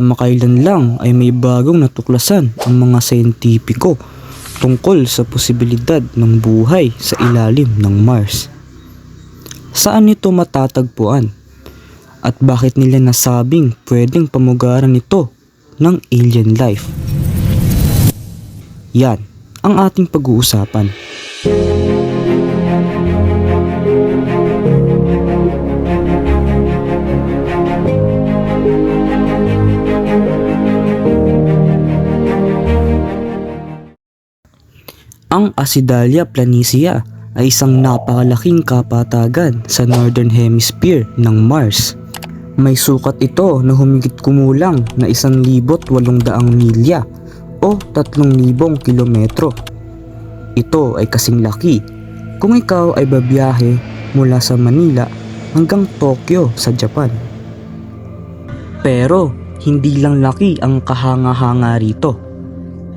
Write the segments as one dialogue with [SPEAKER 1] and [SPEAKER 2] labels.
[SPEAKER 1] Kamakailan lang ay may bagong natuklasan ang mga siyentipiko tungkol sa posibilidad ng buhay sa ilalim ng Mars. Saan ito matatagpuan? At bakit nila nasabing pwedeng pamugaran ito ng alien life? Yan ang ating pag-uusapan. Acidalia planicea ay isang napakalaking kapatagan sa Northern Hemisphere ng Mars. May sukat ito na humigit kumulang na 1,800 milya o 3,000 kilometro. Ito ay kasing laki kung ikaw ay babiyahe mula sa Manila hanggang Tokyo sa Japan. Pero hindi lang laki ang kahanga-hanga rito.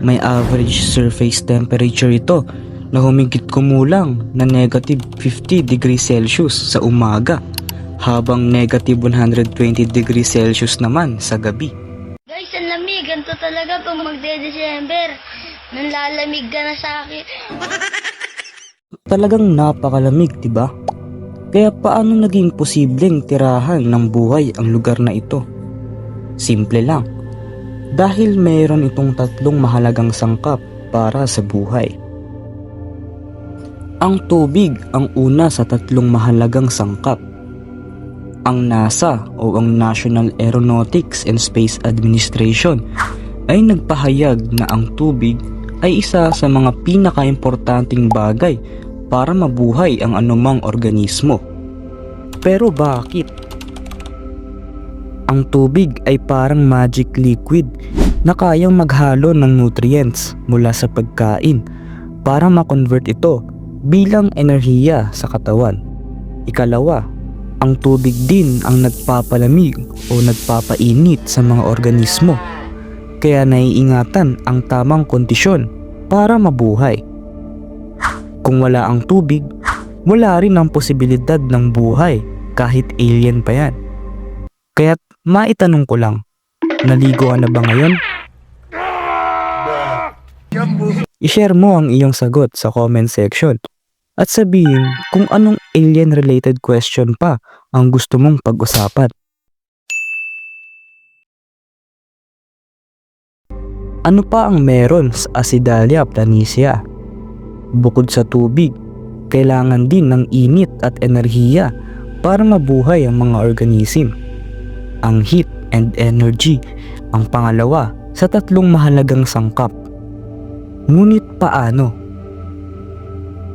[SPEAKER 1] May average surface temperature ito na humigit kumulang na negative 50 degrees Celsius sa umaga habang negative 120 degrees Celsius naman sa gabi.
[SPEAKER 2] Guys, ang lamig. Ganito talaga pag magde-December. Nanlalamig ka na sa akin.
[SPEAKER 1] Talagang napakalamig, 'di ba? Kaya paano naging posibleng tirahan ng buhay ang lugar na ito? Simple lang. Dahil mayroon itong tatlong mahalagang sangkap para sa buhay. Ang tubig ang una sa tatlong mahalagang sangkap. Ang NASA o ang National Aeronautics and Space Administration ay nagpahayag na ang tubig ay isa sa mga pinakaimportanting bagay para mabuhay ang anumang organismo. Pero bakit? Ang tubig ay parang magic liquid na kayang maghalo ng nutrients mula sa pagkain para makonvert ito bilang enerhiya sa katawan. Ikalawa, ang tubig din ang nagpapalamig o nagpapainit sa mga organismo kaya naiingatan ang tamang kondisyon para mabuhay. Kung wala ang tubig, wala rin ang posibilidad ng buhay kahit alien pa yan. Kaya't maitanong ko lang, naligo ka na ba ngayon? I-share mo ang iyong sagot sa comment section at sabihin kung anong alien-related question pa ang gusto mong pag-usapan. Ano pa ang meron sa Acidalia planicea? Bukod sa tubig, kailangan din ng init at enerhiya para mabuhay ang mga organism. Ang heat and energy ang pangalawa sa tatlong mahalagang sangkap. Ngunit paano?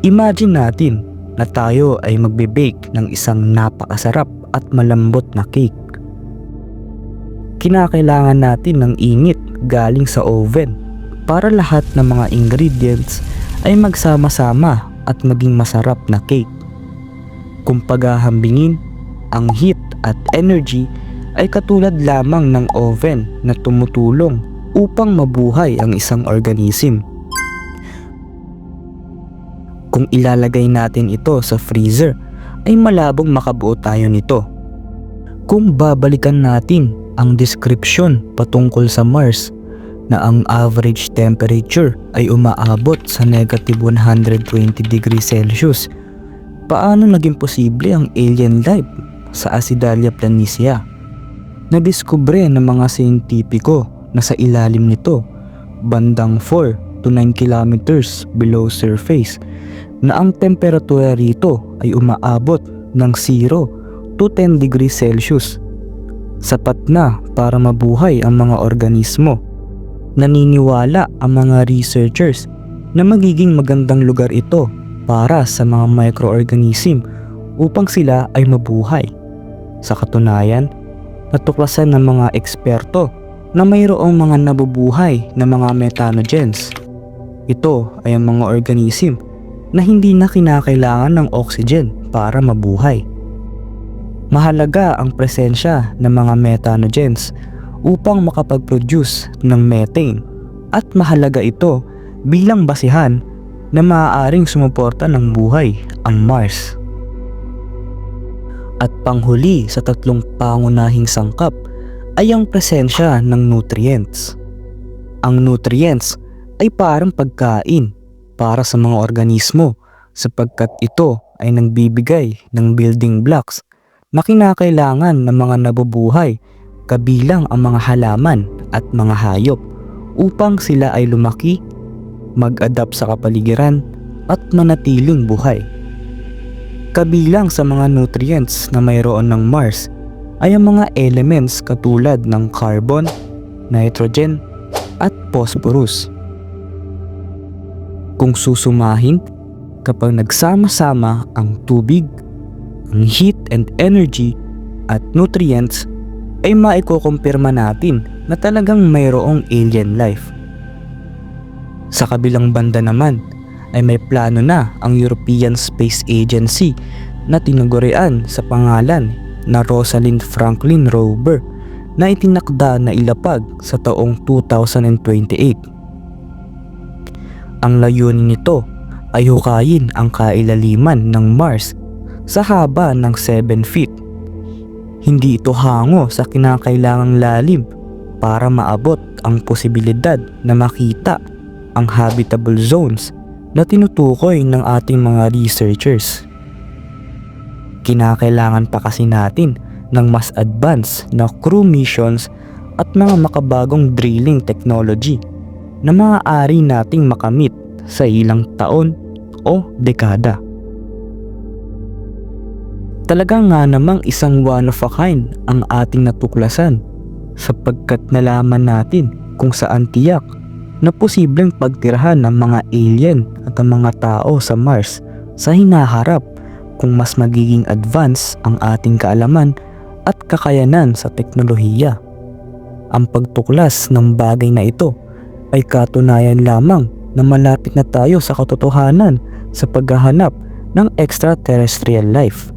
[SPEAKER 1] Imagine natin na tayo ay magbe-bake ng isang napakasarap at malambot na cake. Kinakailangan natin ng init galing sa oven para lahat ng mga ingredients ay magsama-sama at maging masarap na cake. Kung paghahambingin, ang heat at energy ay katulad lamang ng oven na tumutulong upang mabuhay ang isang organism. Kung ilalagay natin ito sa freezer, ay malabong makabuo tayo nito. Kung babalikan natin ang description patungkol sa Mars na ang average temperature ay umaabot sa negative 120 degrees Celsius, paano naging posible ang alien life sa Acidalia planicea? Nadiskubre ng mga siyentipiko na sa ilalim nito, bandang 4 to 9 kilometers below surface, na ang temperatura rito ay umaabot ng 0 to 10 degrees Celsius. Sapat na para mabuhay ang mga organismo. Naniniwala ang mga researchers na magiging magandang lugar ito para sa mga microorganism upang sila ay mabuhay. Sa katunayan, natuklasan ng mga eksperto na mayroong mga nabubuhay na mga methanogens. Ito ay ang mga organism na hindi na kinakailangan ng oxygen para mabuhay. Mahalaga ang presensya ng mga methanogens upang makapag-produce ng methane at mahalaga ito bilang basihan na maaaring sumuporta ng buhay ang Mars. At panghuli sa tatlong pangunahing sangkap ay ang presensya ng nutrients. Ang nutrients ay parang pagkain para sa mga organismo sapagkat ito ay nagbibigay ng building blocks na kinakailangan ng mga nabubuhay kabilang ang mga halaman at mga hayop upang sila ay lumaki, mag-adapt sa kapaligiran at manatiling buhay. Kabilang sa mga nutrients na mayroon ng Mars ay ang mga elements katulad ng carbon, nitrogen, at phosphorus. Kung susumahin, kapag nagsama-sama ang tubig, ang heat and energy at nutrients ay maikukumpirma natin na talagang mayroong alien life. Sa kabilang banda naman ay may plano na ang European Space Agency na tinagurian sa pangalan na Rosalind Franklin rover na itinakda na ilapag sa taong 2028. Ang layunin nito ay hukayin ang kailaliman ng Mars sa haba ng 7 feet. Hindi ito hango sa kinakailangang lalim para maabot ang posibilidad na makita ang habitable zones na tinutukoy ng ating mga researchers. Kinakailangan pa kasi natin ng mas advanced na crew missions at mga makabagong drilling technology na maaari nating makamit sa ilang taon o dekada. Talaga nga namang isang one of a kind ang ating natuklasan sapagkat nalaman natin kung saan tiyak na posibleng pagtirahan ng mga alien at ang mga tao sa Mars sa hinaharap kung mas magiging advance ang ating kaalaman at kakayanan sa teknolohiya. Ang pagtuklas ng bagay na ito ay katunayan lamang na malapit na tayo sa katotohanan sa paghahanap ng extraterrestrial life.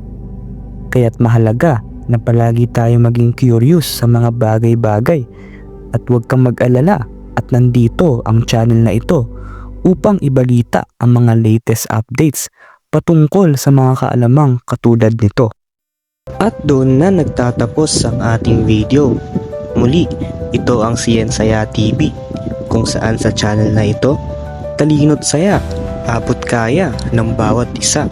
[SPEAKER 1] Kaya't mahalaga na palagi tayo maging curious sa mga bagay-bagay at huwag kang mag-alala nandito ang channel na ito upang ibalita ang mga latest updates patungkol sa mga kaalamang katulad nito. At doon na nagtatapos ang ating video. Muli, ito ang Siyensaya TV kung saan sa channel na ito, talinot saya, abot kaya ng bawat isa.